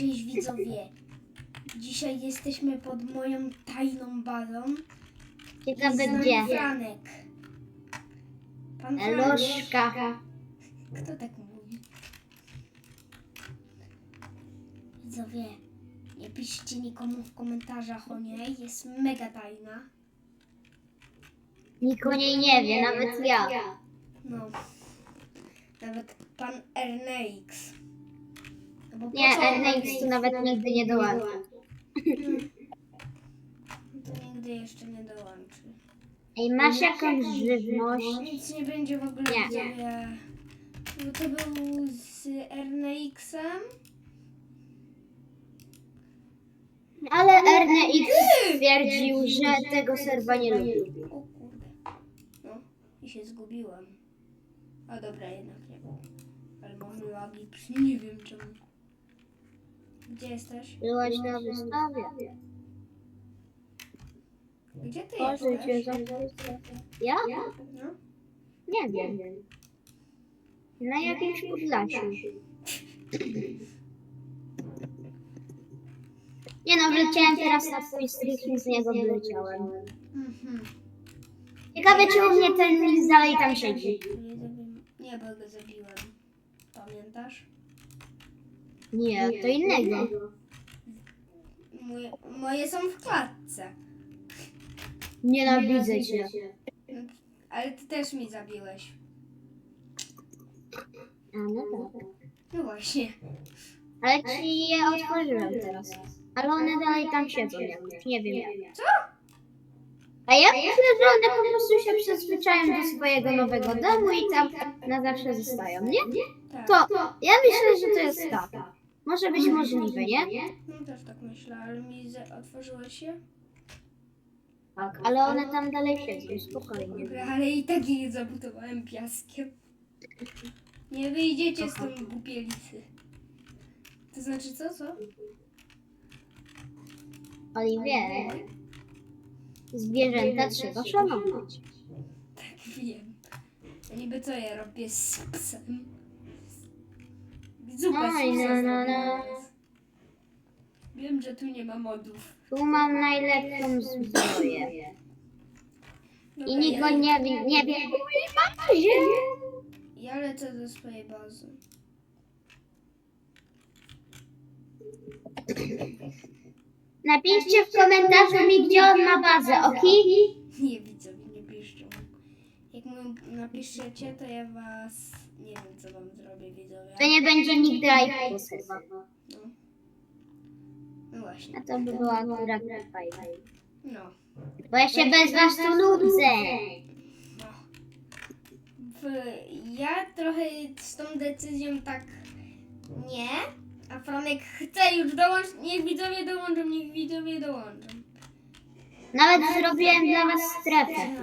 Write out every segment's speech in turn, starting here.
Cześć widzowie. Dzisiaj jesteśmy pod moją tajną bazą. Ciekawe Jest z nami gdzie. Franek. Pan Franek. Eloszka. Kto tak mówi? Widzowie, nie piszcie nikomu w komentarzach o niej. Jest mega tajna. Nikt o niej nie wie, nawet ja. No. Nawet pan Erneix. Po Nie, co NX tu nawet nigdy nie dołączy. To nigdy jeszcze nie dołączy. Ej, masz jakąś żywność? Nic nie będzie w ogóle Nie. widzowie. Bo to był z RNX-em. Ale RNX stwierdził, że tego serwa nie lubi. O kurde. No i się zgubiłem. A dobra, jednak nie. Ale mamy lagi. Nie wiem czemu. Gdzie jesteś? Byłaś na wystawie. Gdzie ty Boże cię jesteś? Ja? No. Nie wiem. Na jakimś podlasiu. Nie no, wleciałem teraz na twój stream i z niego wyleciałem. Mhm. Ciekawe, czy u mnie ten list dalej tam siedzi. Nie, nie, bo go zabiłem. Pamiętasz? Nie, to innego. Moje, moje są w klatce. Nienawidzę cię. Ale ty też mi zabiłeś. A no tak. No właśnie. Ale ci je otworzyłem teraz. Ale one dalej tam siedzą jakoś, nie wiem jak. Co? A ja myślę, że one po prostu się przyzwyczają do swojego nowego domu i tam na zawsze zostają, nie? Tak. To ja myślę, że to jest tak. Może być możliwe, nie? No też tak myślę, ale mi za- otworzyło się. Tak, ale one tam dalej siedzą, spokojnie. Dobra, ale i tak je zabudowałem piaskiem. Nie wyjdziecie stąd głupielicy. To znaczy co, co? Oliwier, zwierzęta trzeba szanować. Tak wiem. A niby co ja robię z psem? Zupę z Oj, no, no, no. Wiem, że tu nie ma modów. Tu mam najlepszą zbroję. Dobra, I nikt ja, go nie wie, nie wie, bazie. ja lecę do swojej bazy. Napiszcie w komentarzu mi, gdzie on ma bazę, ok? Nie widzę, nie piszcie. Jak mu napiszecie, to ja was... Nie wiem, co wam zrobię, widzowie. To nie będzie nigdy iPhone serwa. No. No właśnie. A to by było akurat fajne. No. Bo ja się bez was tu nudzę. no. W, ja trochę z tą decyzją tak nie, a Franek chce już dołączyć. Niech widzowie dołączą, niech widzowie dołączą. Nawet zrobiłem dla was strefę.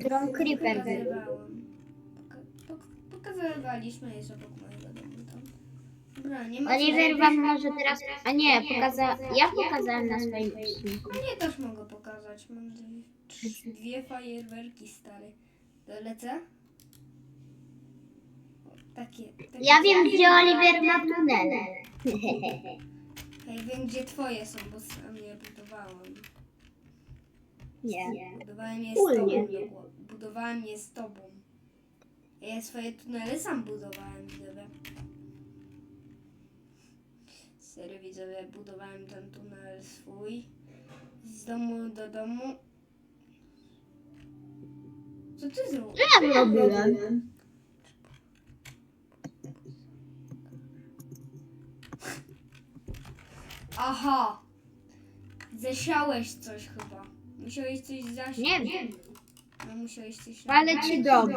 Którą Creeper był. Pokazywaliśmy jest obok mojego domu tam. Dobra, nie ma Oliver wam może teraz... A nie, pokaza... ja pokazałem na swoim odcinku. Mnie też mogę pokazać. Mam dwie, trzy- dwie fajerwerki stare. To lecę? O, Takie, takie. Ja wiem, gdzie Oliver ma tunele. Ja wiem, gdzie twoje są, bo sam je budowałam. Nie. Budowałem je z Wspólnie. tobą. Jogło. Budowałem je z tobą. Ja swoje tunele sam budowałem, widzowie. Serio, widzowie, budowałem ten tunel swój. Z domu do domu. Co ty zrobiłeś? Ja robiłem. Aha! Zasiałeś coś chyba. Musiałeś coś zasiać. Nie wiem. No musiałeś coś Palę ci dom.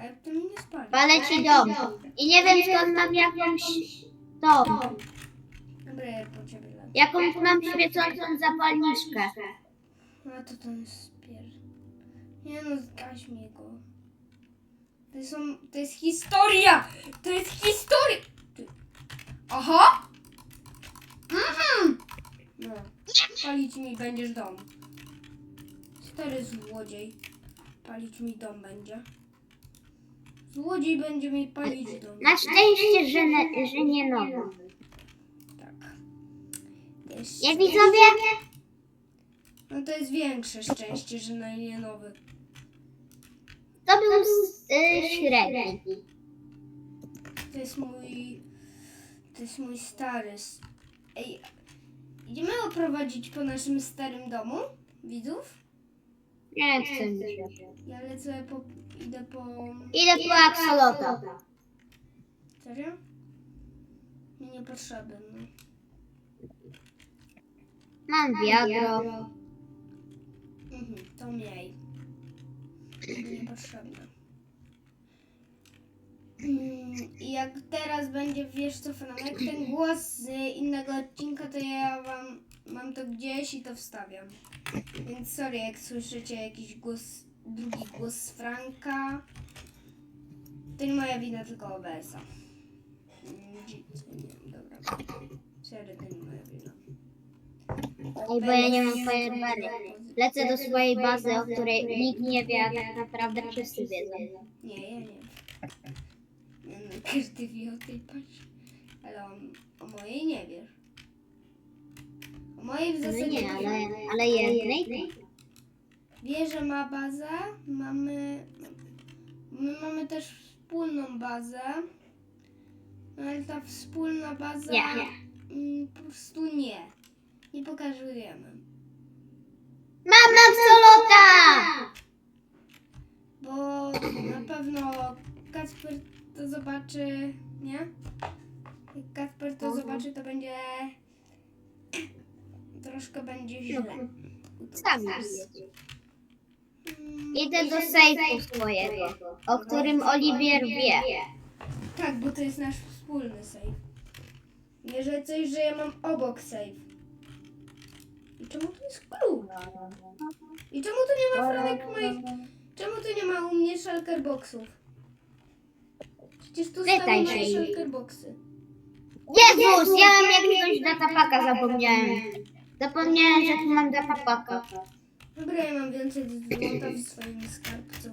Co? A jak to mi nie spali? Palę ci dom. I nie wiem, skąd mam jakąś... tą. Dobra, ja po ciebie lecę. Jakąś mam świecącą zapalniczkę. A to ten spier... Nie no, zgaś mi go. To, są, to jest historia! To jest historia! Ty. Aha! Mhm! No. Palić mi będziesz dom. Stary złodziej. Palić mi dom będzie. Złodziej będzie mi palić dom. Na szczęście, że, ne, że nie nowo. Tak. Jest szczęście- widzowie? No to jest większe szczęście, że na nie nowy. To był y, średni. To jest mój. To jest mój stary. s- Ej, idziemy oprowadzić po naszym starym domu widzów? Nie chcę mi się. Ja lecę po. Idę po. Idę po aksolota. Serio? Mi niepotrzebny. Mam wiadro. Mhm, to mniej. Niepotrzebne. Mm, I jak teraz będzie, wiesz co, Franek, ten głos z innego odcinka, to ja wam mam to gdzieś i to wstawiam. Więc sorry, jak słyszycie jakiś głos, drugi głos Franka, to nie moja wina, tylko OBS-a. Dobra. Serio, to nie moja wina. Ej, bo ja nie mam fajerbary. Lecę do swojej bazy, o której nikt nie wie, a tak naprawdę wszyscy wiedzą. Nie, ja nie wiem. No, każdy wie o tej patrz. Ale on, o mojej nie wiesz. O mojej w No zasadzie nie, ale, ale jednej? wie, że ma bazę. Mamy, my mamy też wspólną bazę. No ale ta wspólna baza Nie. mm, po prostu nie. Nie pokazujemy. Mam aksolota! Bo na pewno Kacper to zobaczy, nie? Jak Kacper to Mhm. zobaczy, to będzie troszkę będzie źle. Sam wiecie. Mm, Idę do sejfu swojego, o którym Oliwier wie. Tak, bo to jest nasz wspólny save. Nie, że coś, że ja mam obok save. I czemu tu jest klucz? I czemu tu nie ma franek moich... Czemu tu nie ma u mnie shulker boxów? Przecież tu Pytaj stały moje jej. shulker boxy. Jezus, ja mam jakiegoś datapaka zapomniałem. Zapomniałem, że tu mam datapaka. Dobra, ja mam więcej złota w swoim skarbcu.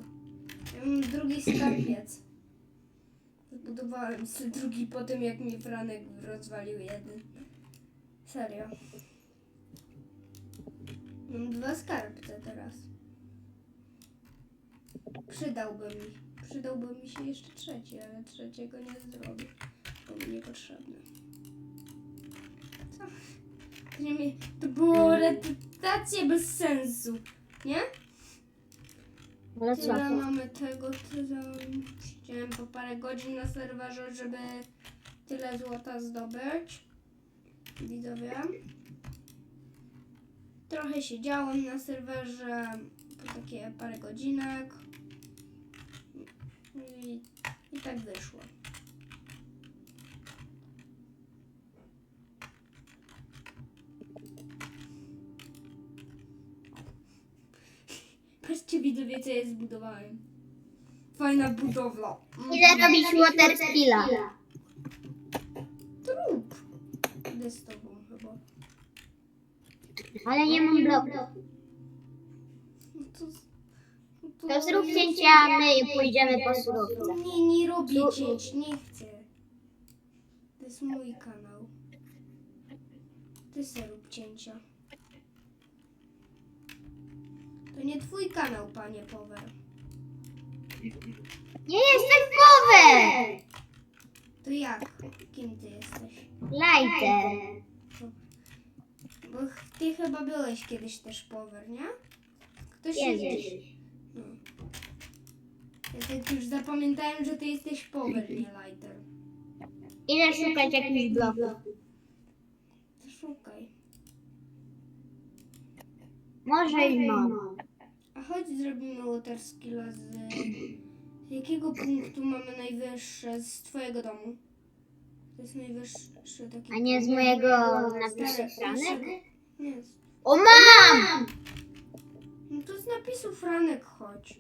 Ja mam drugi skarbiec. Zbudowałem sobie drugi po tym, jak mi Franek rozwalił jeden. Serio. Mam dwa skarbce teraz. Przydałby mi. Przydałby mi się jeszcze trzeci, ale trzeciego nie zrobię, bo mi niepotrzebny. Co? Mi, to było rekrutacja bez sensu, nie? Ale co? Tyle mamy tego, tyle siedziałem po parę godzin na serwerze, żeby tyle złota zdobyć. Widzowie. Trochę siedziałem na serwerze, po takie parę godzinek. I, i tak wyszło. Patrzcie widzowie, co ja zbudowałem. Fajna budowla. Mm. Idę robić water skilla. Rób. Idę z tobą chyba. Ale nie mam bloku. No to, no to, To zrób cięcie, a my pójdziemy po surowce. Nie, nie robię cięć, nie chcę. To jest mój kanał. Ty se rób cięcia. To nie twój kanał, panie Power. Nie jestem power! To jak? Kim ty jesteś? Lighter. Bo ch- ty chyba byłeś kiedyś też Power, nie? Ktoś Kiedyś. No. Ja tak już zapamiętałem, że ty jesteś Power, nie Lighter. Idę szukać jakichś bloków. To szukaj. Może i mam. Chodź zrobimy water skilla z... Jakiego punktu mamy najwyższe z twojego domu? To jest najwyższy taki... A nie z mojego napisu Franek? Nie. O mam! No to z napisu Franek chodź.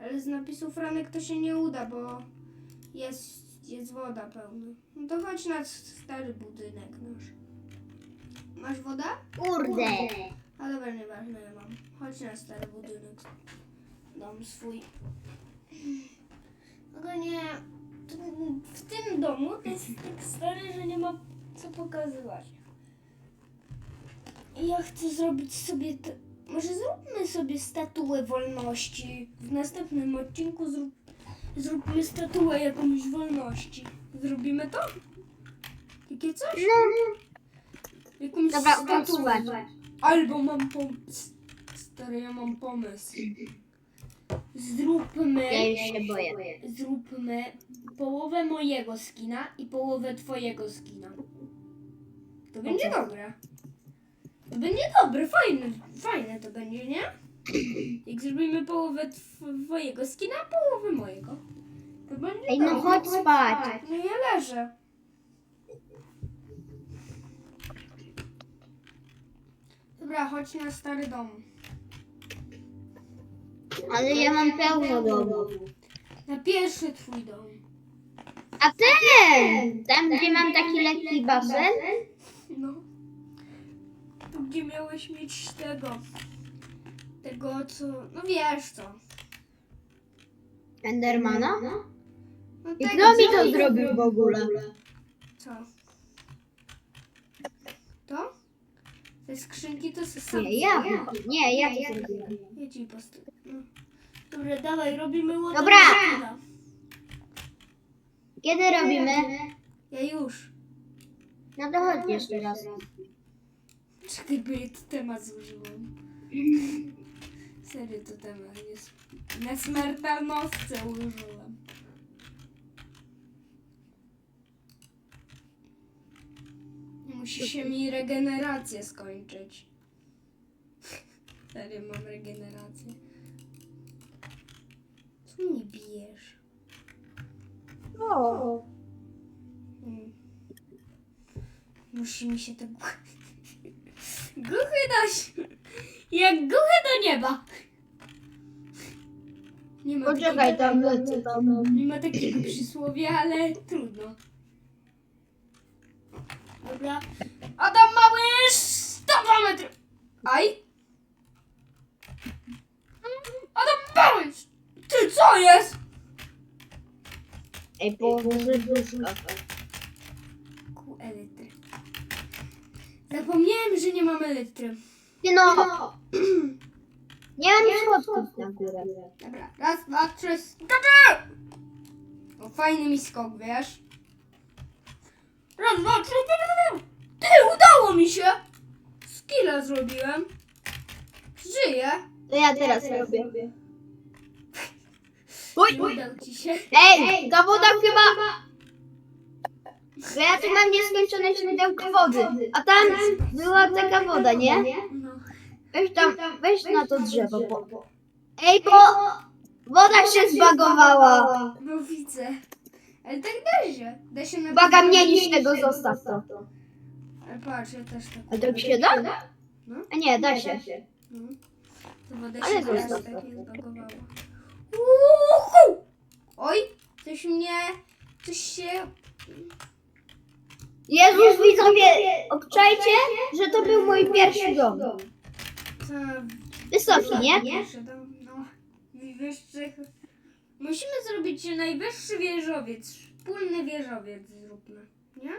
Ale z napisu Franek to się nie uda, bo jest, jest woda pełna. No to chodź na stary budynek nasz. Masz wodę? Kurde. A dobra, nieważne, ja mam. Chodź na stary budynek. Dom swój. Ogólnie to- w tym domu to jest tak stary, że nie ma co pokazywać. I ja chcę zrobić sobie. Te... Może zróbmy sobie statuę wolności. W następnym odcinku zrób... zróbmy statuę jakąś wolności. Zrobimy to? Takie coś? No, Jakąś dobra, statuę. posłuchaj. Albo mam pomysł. Stary, ja mam pomysł. Zróbmy. Ja już się boję. Zróbmy połowę mojego skina i połowę twojego skina. To będzie dobre. To będzie dobre, fajne, fajne to będzie, nie? Jak zrobimy połowę twojego skina, a połowę mojego. To będzie Ej, no dobre. chodź spać. No ja leżę. Dobra, chodź na stary dom. Ale ja mam pełno domu. Na pierwszy twój dom. A ten! Tam, gdzie mam taki lekki basen? No. Tu gdzie miałeś mieć tego. Tego co. No wiesz co. Endermana? No I tego, kto mi co- to zrobił w ogóle? Co? To? Te skrzynki to są sam. Nie, ja. Nie, ja zrobiłem. Ja ci postawię. No. Dobra, dawaj, robimy łodę. Dobra. Kiedy robimy? Ja już. No to chodź jeszcze raz. Czekaj, bo ja to temat zużyłam. Serio to temat jest. Na śmiertelnostce użyłam. Musi się mi regeneracja skończyć. Serio mam regenerację. Co mnie bijesz? O. Mm. Musi mi się to głuchy Głuchy dać. Jak głuchy do nieba. Nie ma Poczekaj, takiego, tam lecę tam. nie ma takiego przysłowia, ale trudno. Dobra. Adam mały 102 metry. Aj. Adam mały. Ty co jest? Ej, położę duszka. Ku elitry. Zapomniałem, że nie mamy elitry. Ty no! Nie mam schodków na górę. Dobra, raz, dwa, trzy, skakaj! O, fajny mi skok, wiesz? Raz, dwa, trzy, Skilla zrobiłem. Żyję. To ja teraz robię. Uj! Udał ci się. Ej, ta woda chyba... Bo ja tu mam nieskończone źródełko wody. A tam była taka woda, nie? No. Weź tam, weź na to drzewo. Bo... Ej, bo woda się zbagowała. no widzę. Ale tak da się. Da się na Uwaga, mnie niż tego, zostaw to. Ale patrz, ja też tak. A tak się da? No. A nie, da się. No. To woda Ale się teraz zostaw zbagowała. Uhu! Oj, coś mnie... Coś się... Jezus, widzowie, obczajcie, że to był mój pierwszy dom. Wysoki, nie? No. Najwyższych... Musimy zrobić najwyższy wieżowiec. Wspólny wieżowiec zróbmy, nie?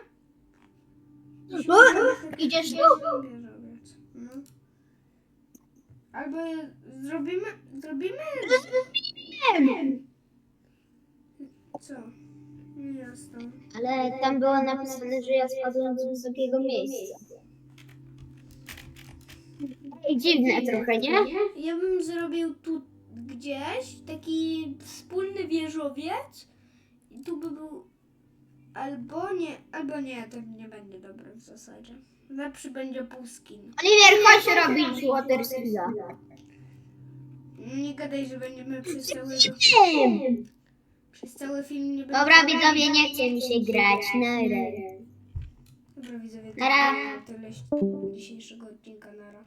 Musimy O, zrobić taki idziesz tu? Wieżowiec. No. Albo zrobimy... Zrobimy... Co? Nie jestem. Ale tam było napisane, że ja spadłem z wysokiego miejsca. I dziwne trochę, nie? Ja bym zrobił tu gdzieś taki wspólny wieżowiec i tu by był albo nie, albo nie, to nie będzie dobre w zasadzie. Lepszy będzie pół skin. Oliver, chodź robić water skilla. Nie gadaj, że będziemy przez cały, przez cały film nie Dobra, będziemy- widzowie, nie chce mi się grać. Nara. Dobra widzowie, to Nara. tyle dzisiejszego odcinka. Nara.